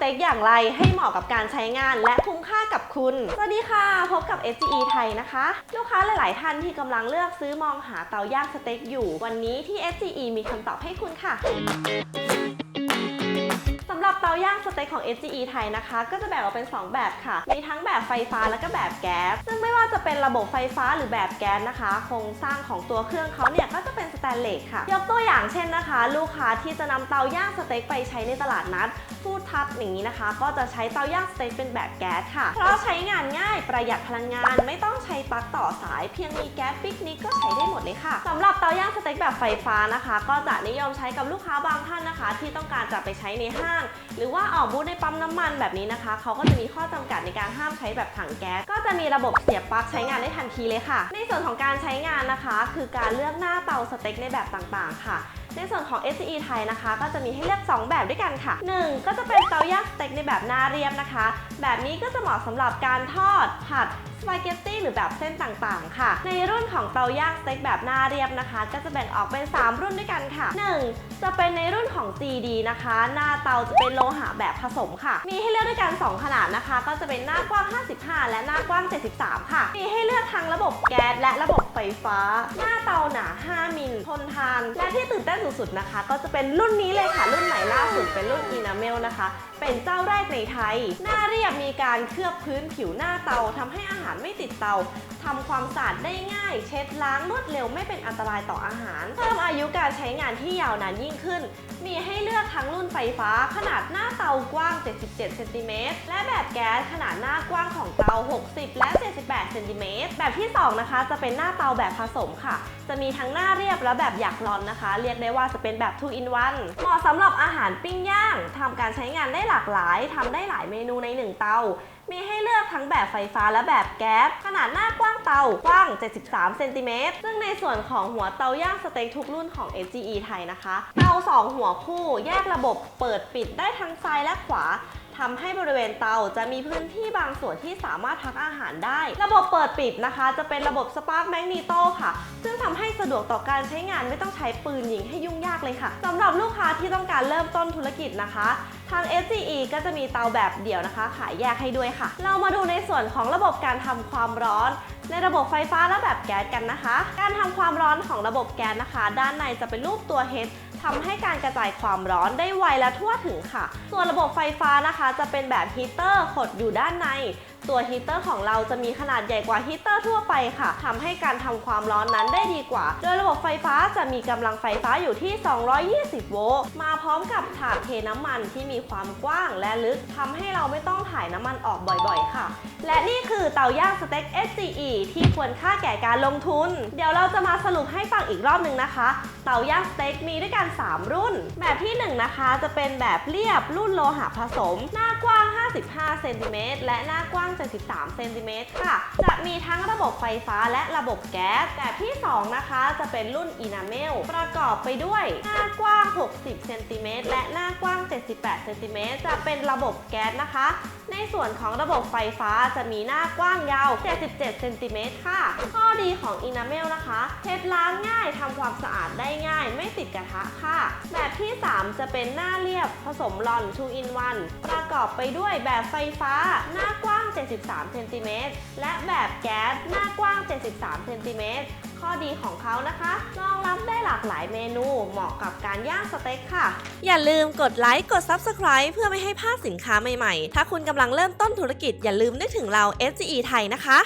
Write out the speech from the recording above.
เต็กอย่างไรให้เหมาะกับการใช้งานและคุ้มค่ากับคุณ สวัสดีค่ะ พบกับ SGE ไทยนะคะ ลูกค้าหลาย ๆ ท่านที่กำลังเลือกซื้อมองหาเตาย่างสเต็กอยู่ วันนี้ที่ SGE มีคำตอบให้คุณค่ะ รับเตาย่างสเต็กของ SGE ไทยนะคะ ก็จะแบ่งออกเป็น 2 แบบค่ะ มีทั้งแบบไฟฟ้าและก็แบบแก๊ส ซึ่งไม่ว่าจะเป็นระบบไฟฟ้าหรือแบบแก๊สนะคะ โครงสร้างของตัวเครื่องเขาเนี่ยก็จะเป็นสแตนเลสค่ะ ยกตัวอย่างเช่นนะคะ ลูกค้าที่จะนำเตาย่างสเต็กไปใช้ในตลาดนัดฟูดทับอย่างนี้นะคะ ก็จะใช้เตาย่างสเต็กเป็นแบบแก๊สค่ะ เพราะใช้งานง่ายประหยัดพลังงานไม่ต้องใช้ปลั๊กต่อสาย เพียงมีแก๊สปิกนิกก็ใช้ได้หมดเลยค่ะสำหรับเตาย่างสเต็กแบบไฟฟ้านะคะ ก็จะนิยมใช้กับลูกค้าบางท่านนะคะ ที่ต้องการจะไปใช้ในห้างหรือว่าออกบูธในปั๊มน้ำมันแบบนี้นะคะเขาก็จะมีข้อจำกัดในการห้ามใช้แบบถังแก๊สก็จะมีระบบเสียบปลั๊กใช้งานได้ทันทีเลยค่ะ ในส่วนของการใช้งานนะคะ คือการเลือกหน้าเตาสเต็กในแบบต่างๆ ค่ะ ในส่วนของ SCE ไทยนะคะ ก็จะมีให้เลือก 2 แบบด้วยกันค่ะ 1 ก็จะเป็นเตาย่างสเต็กในแบบหน้าเรียบนะคะ แบบนี้ก็จะเหมาะสำหรับการทอด ผัดสปาเกตตี้หรือแบบเส้นต่างๆ ค่ะ ในรุ่นของเตาย่างสเต็กแบบหน้าเรียบนะคะ ก็จะแบ่งออกเป็น 3 รุ่นด้วยกันค่ะ 1. จะเป็นในรุ่นของ GD นะคะ หน้าเตาจะเป็นโลหะแบบผสมค่ะ มีให้เลือกด้วยกัน 2 ขนาดนะคะ ก็จะเป็นหน้ากว้าง 55 และหน้ากว้าง 73 ค่ะ มีให้เลือกทั้งระบบแก๊สและระบบไฟฟ้า หน้าเตาหนา 5มิล ทนทาน และที่ตื่นเต้นสุดๆนะคะ ก็จะเป็นรุ่นนี้เลยค่ะ รุ่นใหม่ล่าสุดเป็นรุ่น Enamel นะคะ เป็นเจ้าแรกในไทย หน้าเรียบมีการเคลือบพื้นผิวหน้าเตาทำให้อาหารไม่ติดเตาทำความสะอาดได้ง่าย เช็ดล้างรวดเร็วไม่เป็นอันตรายต่ออาหารเพิ่มอายุการใช้งานที่ยาวนานยิ่งขึ้น มีให้เลือกทั้งรุ่นไฟฟ้า ขนาดหน้าเตากว้าง 77 เซนติเมตร และแบบแก๊สขนาดหน้ากว้างของเตา 60 และ 78 เซนติเมตร แบบที่ 2 นะคะ จะเป็นหน้าเตาแบบผสมค่ะ จะมีทั้งหน้าเรียบและแบบหยักร้อนนะคะ เรียกได้ว่าจะเป็นแบบ 2 in 1 เหมาะสำหรับอาหารปิ้งย่างทำการใช้งานได้หลากหลายทำได้หลายเมนูในหนึ่งเตา มีให้เลือกทั้งแบบไฟฟ้าและแบบแก๊สขนาดหน้ากว้างเตากว้าง 73เซนติเมตรซึ่งในส่วนของหัวเตาย่างสเต็กทุกรุ่นของ SGE ไทยนะคะ เตา 2 หัวคู่แยกระบบเปิดปิดได้ทั้งซ้ายและขวา ทำให้บริเวณเตาจะมีพื้นที่บางส่วนที่สามารถพักอาหารได้ ระบบเปิดปิดนะคะ จะเป็นระบบ Spark Magneto ค่ะ ซึ่งทำให้สะดวกต่อการใช้งานไม่ต้องใช้ปืนยิงให้ยุ่งยากเลยค่ะสำหรับลูกค้าที่ต้องการเริ่มต้นธุรกิจนะคะ ทาง SGE ก็จะมีเตาแบบเดี่ยวนะคะ ขายแยกให้ด้วยค่ะ เรามาดูในส่วนของระบบการทำความร้อนในระบบไฟฟ้าและแบบแก๊สกันนะคะ การทำความร้อนของระบบแก๊สนะคะ ด้านในจะเป็นรูปตัว H ทำให้การกระจายความร้อนได้ไวและทั่วถึงค่ะ ส่วนระบบไฟฟ้านะคะ จะเป็นแบบฮีเตอร์ขดอยู่ด้านในตัวฮีเตอร์ของเราจะมีขนาดใหญ่กว่าฮีเตอร์ทั่วไปค่ะทำให้การทำความร้อนนั้นได้ดีกว่า โดยระบบไฟฟ้าจะมีกำลังไฟฟ้าอยู่ที่ 220 โวลต์ มาพร้อมกับถาดเทน้ำมันที่มีความกว้างและลึกทำให้เราไม่ต้องถ่ายน้ำมันออกบ่อยๆ ค่ะ และนี่คือเตาย่างสเต็ก SGE ที่ควรค่าแก่การลงทุน เดี๋ยวเราจะมาสรุปให้ฟังอีกรอบหนึ่งนะคะ เตาย่างสเต็กมีด้วยกัน 3 รุ่น แบบที่ 1 นะคะ จะเป็นแบบเรียบรุ่นโลหะผสม หน้ากว้าง 55 เซนติเมตรและหน้ากว้าง73เซนติเมตรค่ะ จะมีทั้งระบบไฟฟ้าและระบบแก๊ส แบบที่ 2 นะคะจะเป็นรุ่น Enamel ประกอบไปด้วย หน้ากว้าง 60เซนติเมตรและหน้ากว้าง 78เซนติเมตรจะเป็นระบบแก๊สนะคะ ในส่วนของระบบไฟฟ้าจะมีหน้ากว้างยาว 77เซนติเมตรค่ะ ข้อดีของ Enamel นะคะเช็ดล้างง่ายทำความสะอาดได้ง่าย ไม่ติดกระทะค่ะ แบบที่ 3 จะเป็นหน้าเรียบผสมลอน2 in 1ประกอบไปด้วยแบบไฟฟ้า หน้ากว้าง73เซนติเมตรและแบบแก๊สหน้ากว้าง 73เซนติเมตรข้อดีของเขานะคะรองรับได้หลากหลายเมนู เหมาะกับการย่างสเต็กค่ะ อย่าลืมกดไลค์ กด Subscribe เพื่อไม่ให้พลาดสินค้าใหม่ๆ ถ้าคุณกำลังเริ่มต้นธุรกิจอย่าลืมนึกถึงเรา SGE ไทยนะคะ